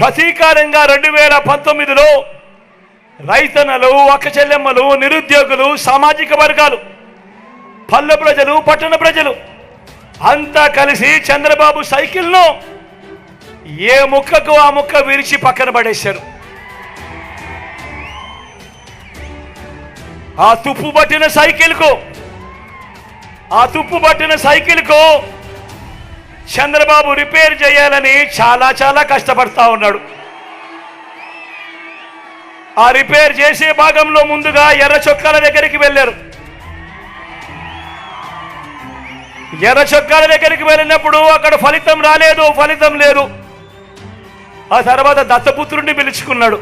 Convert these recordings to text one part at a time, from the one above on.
ప్రతీకారంగా రెండు వేల పంతొమ్మిదిలో రైతన్నలు అక్క చెల్లెమ్మలు నిరుద్యోగులు సామాజిక వర్గాలు పల్లె ప్రజలు పట్టణ ప్రజలు అంతా కలిసి చంద్రబాబు సైకిల్ను ఏ ముక్కకు ఆ ముక్క విరిచి పక్కన పడేశారు. ఆ తుప్పు పట్టిన సైకిల్కు ఆ తుప్పు పట్టిన సైకిల్కు చంద్రబాబు రిపేర్ చేయాలని చాలా చాలా కష్టపడతా ఉన్నాడు. ఆ రిపేర్ చేసే భాగంలో ముందుగా ఎర్ర చొక్కాల దగ్గరికి వెళ్ళారు. ఎర్ర చొక్కాల దగ్గరికి వెళ్ళినప్పుడు అక్కడ ఫలితం రాలేదు ఫలితం లేదు. ఆ తర్వాత దత్తపుత్రుడిని పిలుచుకున్నాడు.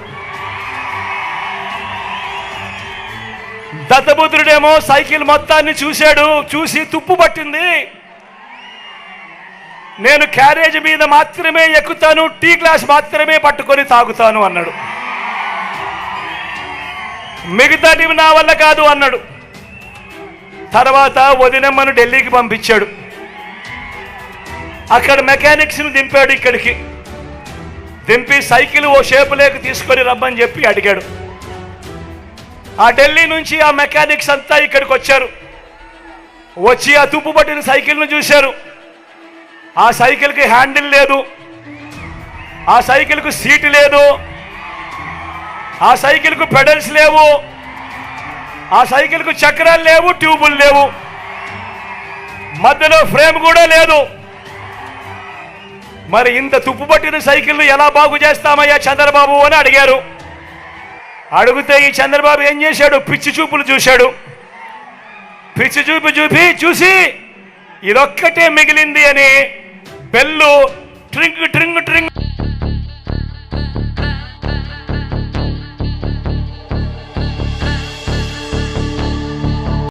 దత్తపుత్రుడేమో సైకిల్ మొత్తాన్ని చూశాడు చూసి తుప్పు పట్టింది. నేను క్యారేజ్ మీద మాత్రమే ఎక్కుతాను టీ గ్లాస్ మాత్రమే పట్టుకొని తాగుతాను అన్నాడు. మిగతాటివి నా వల్ల కాదు అన్నాడు. తర్వాత వదినమ్మను ఢిల్లీకి పంపించాడు. అక్కడ మెకానిక్స్ని దింపాడు ఇక్కడికి. దింపి సైకిల్ ఓ షేపులేకి తీసుకొని రమ్మని చెప్పి అడిగాడు. ఆ ఢిల్లీ నుంచి ఆ మెకానిక్స్ అంతా ఇక్కడికి వచ్చారు. వచ్చి ఆ తుప్పు పట్టిన సైకిల్ను చూశారు. ఆ సైకిల్కి హ్యాండిల్ లేదు. ఆ సైకిల్కు సీటు లేదు. ఆ సైకిల్కు పెడల్స్ లేవు. ఆ సైకిల్కు చక్రాలు లేవు ట్యూబులు లేవు. మధ్యలో ఫ్రేమ్ కూడా లేదు. మరి ఇంత తుప్పు పట్టిన సైకిల్ ఎలా బాగు చేస్తామయ్యా చంద్రబాబు అని అడిగారు. అడిగితే ఈ చంద్రబాబు ఏం చేశాడు? పిచ్చి చూపులు చూశాడు. పిచ్చి చూపు చూపి చూసి ఇదొక్కటే మిగిలింది అని ಬೆಲ್ಲು ಟ್ರಿಂಗ್ ಟ್ರಿಂಗ್ ಟ್ರಿಂಗ್